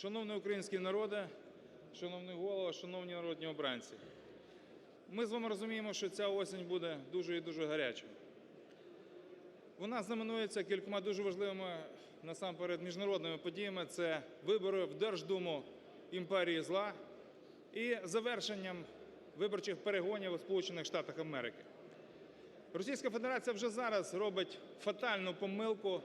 Шановний український народе, шановний голово, шановні народні обранці, ми з вами розуміємо, що ця осінь буде дуже і дуже гарячою. Вона знаменується кількома дуже важливими насамперед міжнародними подіями. Це вибори в Держдуму імперії зла і завершенням виборчих перегонів у Сполучених Штатах Америки. Російська Федерація вже зараз робить фатальну помилку,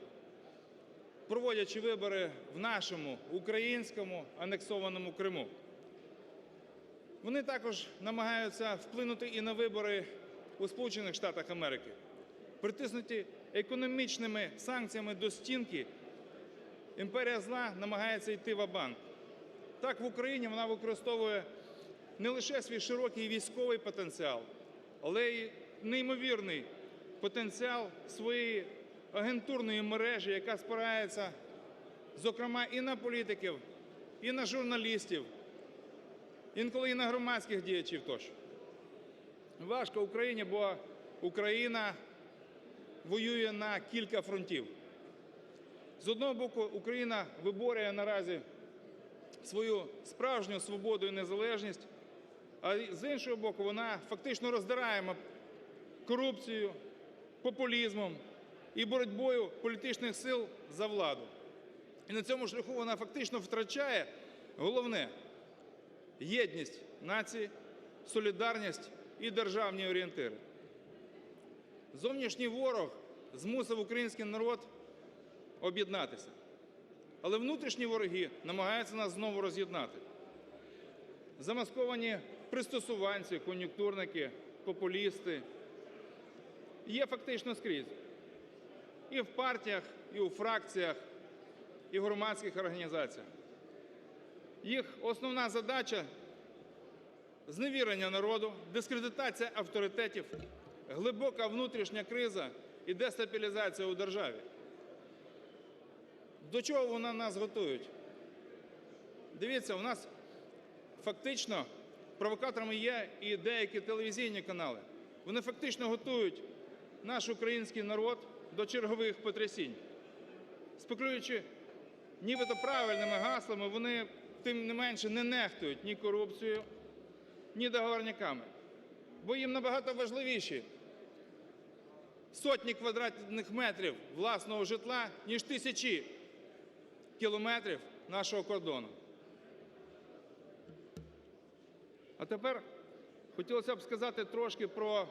проводячи вибори в нашому українському анексованому Криму. Вони також намагаються вплинути і на вибори у Сполучених Штатах Америки. Притиснуті економічними санкціями до стінки, імперія зла намагається йти в-банк. Так, в Україні вона використовує не лише свій широкий військовий потенціал, але й неймовірний потенціал своєї агентурної мережі, яка спирається, зокрема, і на політиків, і на журналістів, інколи і на громадських діячів тощо. Важко Україні, бо Україна воює на кілька фронтів. З одного боку, Україна виборює наразі свою справжню свободу і незалежність, а з іншого боку, вона фактично роздирає корупцією, популізмом і боротьбою політичних сил за владу. І на цьому шляху вона фактично втрачає головне єдність нації, солідарність і державні орієнтири. Зовнішній ворог змусив український народ об'єднатися. Але внутрішні вороги намагаються нас знову роз'єднати. Замасковані пристосуванці, кон'юнктурники, популісти є фактично скрізь. І в партіях, і у фракціях, і в громадських організаціях. Їх основна задача зневірення народу, дискредитація авторитетів, глибока внутрішня криза і дестабілізація у державі. До чого вони нас готують? Дивіться, у нас фактично провокаторами є і деякі телевізійні канали. Вони фактично готують наш український народ до чергових потрясінь. Спекулюючи нібито правильними гаслами, вони тим не менше не нехтують ні корупцією, ні договорниками. Бо їм набагато важливіші сотні квадратних метрів власного житла, ніж тисячі кілометрів нашого кордону. А тепер хотілося б сказати трошки про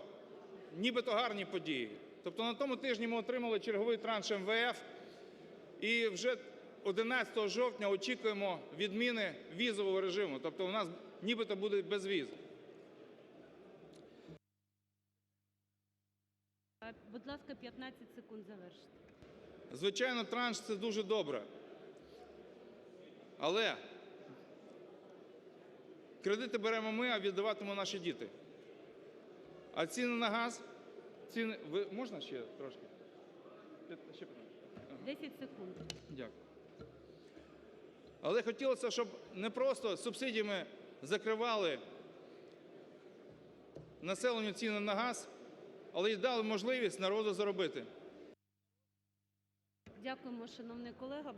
нібито гарні події. Тобто на тому тижні ми отримали черговий транш МВФ і вже 11 жовтня очікуємо відміни візового режиму. Тобто у нас нібито буде безвіз. Е, Будь ласка, 15 секунд завершити. Звичайно, транш це дуже добре. Але кредити беремо ми, а віддаватимуть наші діти. А ціни на газ, ціни. Ви можна ще трошки? Ще питання. Ага. 10 секунд. Дякую. Але хотілося, щоб не просто субсидіями закривали населенню ціни на газ, але й дали можливість народу заробити. Дякуємо, шановний колега.